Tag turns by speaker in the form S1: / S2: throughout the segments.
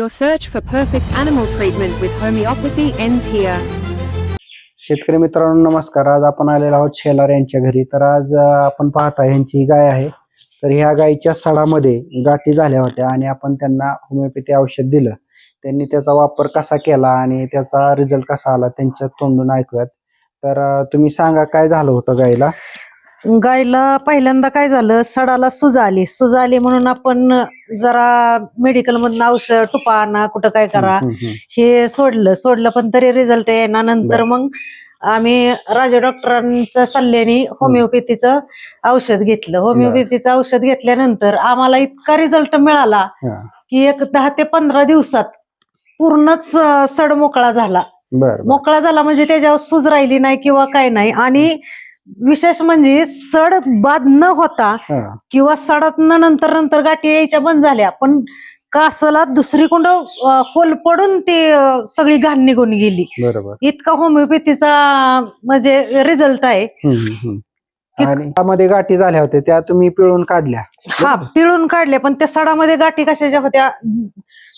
S1: Your search for perfect animal treatment with homeopathy ends here.
S2: शेतकरी मित्रांनो नमस्कार. आज आपण आलेलो आहोत शेलार यांच्या घरी. तर आज आपण पाहता यांची गाय आहे. तर ह्या गायीच्या सडामध्ये गाठी झाल्या होत्या आणि आपण त्यांना होमिओपॅथी औषध दिलं. त्यांनी त्याचा वापर कसा केला आणि त्याचा रिझल्ट कसा आला त्यांच्या तोंडून ऐकूयात. तर तुम्ही सांगा काय झालं होतं गायीला?
S3: गायला पहिल्यांदा काय झालं? सडाला सुज आली. सुज आली म्हणून आपण जरा मेडिकल मधून औषध टुपा आणा कुठं काय करा हे सोडलं. सोडलं पण तरी रिझल्ट येणार नंतर मग आम्ही राजा डॉक्टरांच्या सल्ल्याने होमिओपॅथीचं औषध घेतलं. होमिओपॅथीचं औषध घेतल्यानंतर आम्हाला इतका रिझल्ट मिळाला. की एक दहा ते पंधरा दिवसात पूर्णच सड मोकळा झाला. मोकळा झाला म्हणजे त्याच्यावर सूज राहिली नाही किंवा काय नाही. आणि विशेष म्हणजे सड बाद न होता. किंवा सडात नंतर नंतर गाठी यायच्या बंद झाल्या. पण कासला दुसरी कुंड होल पडून ते सगळी घाण निघून गेली.
S2: बरोबर.
S3: इतका होमिओपॅथीचा म्हणजे रिझल्ट आहे.
S2: त्यामध्ये गाठी झाल्या होत्या त्या तुम्ही पिळून काढल्या.
S3: हा पिळून काढले पण त्या सडामध्ये गाठी कशाच्या होत्या?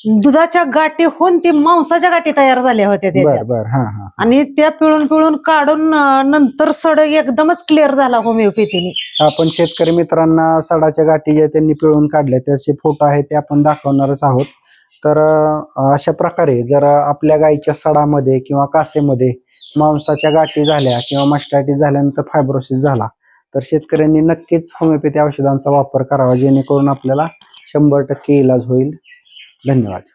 S3: दुधाच्या गाठी होऊन ती मांसाच्या गाठी तयार झाल्या होत्या त्याच्या.
S2: बर हा हा
S3: आणि त्या पिळून पिळून काढून अं, नंतर सड एकदमच क्लिअर झाला होमिओपॅथीने
S2: आपण शेतकरी मित्रांना सडाच्या गाठी ज्या त्यांनी पिळून काढल्या त्याचे फोटो आहेत ते आपण दाखवणारच आहोत. तर अं, अशा प्रकारे जर आपल्या गाईच्या सडामध्ये किंवा कासेमध्ये मांसाच्या गाठी झाल्या किंवा मास्टायटिस झाल्यानंतर फायब्रोसिस झाला तर शेतकऱ्यांनी नक्कीच होमिओपॅथी औषधांचा वापर करावा जेणेकरून आपल्याला शंभर टक्के इलाज होईल. धन्यवाद.